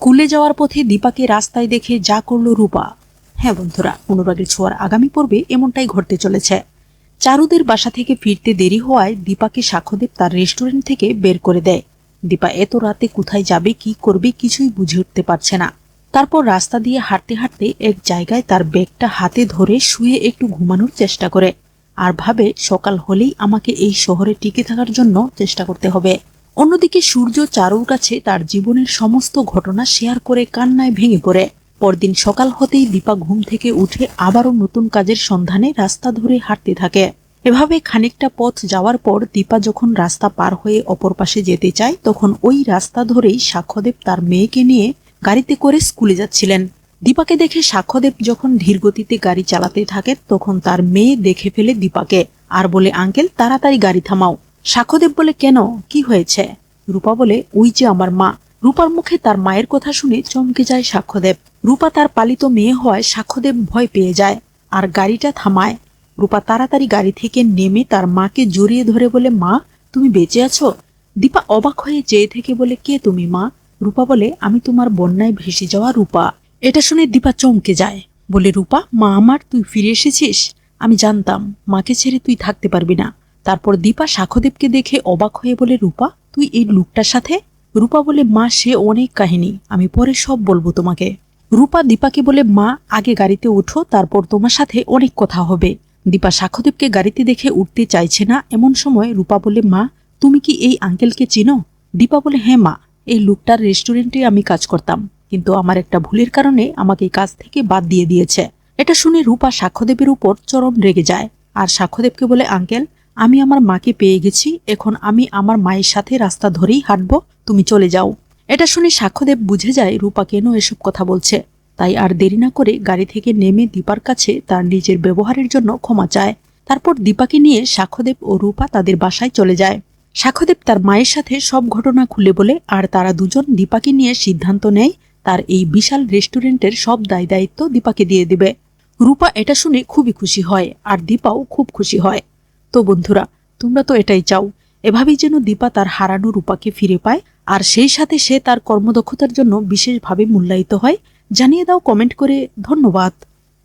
স্কুলে যাওয়ার পথে দীপাকে রাস্তায় দেখে যা করল রূপা। হ্যাঁ বন্ধুরা, অনুরাগের ছোঁয়ার আগামী পর্বে এমনটাই ঘটতে চলেছে। চারুদের বাসা থেকে ফিরতে দেরি হওয়ায় দীপাকে সাক্ষ্যদেব তার রেস্টুরেন্ট থেকে বের করে দেয়। দীপা এত রাতে কোথায় যাবে, কি করবে কিছুই বুঝে উঠতে পারছে না। তারপর রাস্তা দিয়ে হাঁটতে হাঁটতে এক জায়গায় তার ব্যাগটা হাতে ধরে শুয়ে একটু ঘুমানোর চেষ্টা করে। আর ভাবে সকাল হলেই আমাকে এই শহরে টিকে থাকার জন্য চেষ্টা করতে হবে। অন্যদিকে সূর্য চারুর কাছে তার জীবনের সমস্ত ঘটনা শেয়ার করে কান্নায় ভেঙে পড়ে। পরদিন সকাল হতেই দীপা ঘুম থেকে উঠে আবারও নতুন কাজের সন্ধানে রাস্তা ধরে হাঁটতে থাকে। এভাবে খানিকটা পথ যাওয়ার পর দীপা যখন রাস্তা পার হয়ে অপর পাশে যেতে চায়, তখন ওই রাস্তা ধরেই সাক্ষ্যদেব তার মেয়েকে নিয়ে গাড়িতে করে স্কুলে যাচ্ছিলেন। দীপাকে দেখে সাক্ষ্যদেব যখন ধীরগতিতে গাড়ি চালাতে থাকে, তখন তার মেয়ে দেখে ফেলে দীপাকে। আর বলে, আঙ্কেল, তাড়াতাড়ি গাড়ি থামাও। সাক্ষ্যদেব বলে, কেন? কি হয়েছে? রূপা বলে, ওই যে আমার মা। রূপার মুখে তার মায়ের কথা শুনে চমকে যায় সাক্ষ্যদেব। রূপা তার পালিত মেয়ে হওয়ায় সাক্ষ্যদেব ভয় পেয়ে যায়, আর গাড়িটা থামায়। রূপা তাড়াতাড়ি গাড়ি থেকে নেমে তার মাকে জড়িয়ে ধরে বলে, মা, তুমি বেঁচে আছো? দীপা অবাক হয়ে চেয়ে থেকে বলে, কে তুমি, মা? রূপা বলে, আমি তোমার বন্যায় ভেসে যাওয়া রূপা। এটা শুনে দীপা চমকে যায়। বলে, রূপা, মা আমার, তুই ফিরে এসেছিস? আমি জানতাম, মাকে ছেড়ে তুই থাকতে পারবি না। তারপর দীপা সাক্ষ্যদেবকে দেখে অবাক হয়ে বলে, রূপা, তুই এই লোকটার সাথে? রূপা বলে, মা, সে অনেক কাহিনী। আমি পরে সব বলব তোমাকে। রূপা দীপাকে বলে, মা, আগে গাড়িতে ওঠো, তারপর তোমার সাথে অনেক কথা হবে। দীপা সাক্ষদেবকে গাড়িতে দেখে উঠতে চাইছে না। এমন সময় রূপা বলে, মা, তুমি কি এই আঙ্কেলকে চিনো? দীপা বলে হ্যাঁ মা, এই লোকটার রেস্টুরেন্টে আমি কাজ করতাম, কিন্তু আমার একটা ভুলের কারণে আমাকে কাজ থেকে বাদ দিয়ে দিয়েছে। এটা শুনে রূপা সাক্ষ্যদেবের উপর চরম রেগে যায়। আর সাক্ষ্যদেবকে বলে, আঙ্কেল আমি আমার মাকে পেয়ে গেছি, এখন আমি আমার মায়ের সাথে রাস্তা ধরেই হাঁটবো, তুমি চলে যাও। এটা শুনে সাক্ষ্যদেব বুঝে যায় রূপা কেন এসব কথা বলছে। তাই আর দেরি না করে গাড়ি থেকে নেমে দীপার কাছে তার নিজের ব্যবহারের জন্য ক্ষমা চায়। তারপর দীপাকে নিয়ে সাক্ষ্যদেব ও রূপা তাদের বাসায় চলে যায়। সাক্ষ্যদেব তার মায়ের সাথে সব ঘটনা খুলে বলে, আর তারা দুজন দীপাকে নিয়ে সিদ্ধান্ত নেয়, তার এই বিশাল রেস্টুরেন্টের সব দায় দায়িত্ব দীপাকে দিয়ে দেবে। রূপা এটা শুনে খুবই খুশি হয়, আর দীপাও খুব খুশি হয়। তো বন্ধুরা, তোমরা তো এটাই চাও। এভাবেই যেন দীপা তার হারানো রূপাকে ফিরে পায়, আর সেই সাথে সে তার কর্মদক্ষতার জন্য বিশেষভাবে মূল্যায়িত হয়। জানিয়ে দাও কমেন্ট করে। ধন্যবাদ।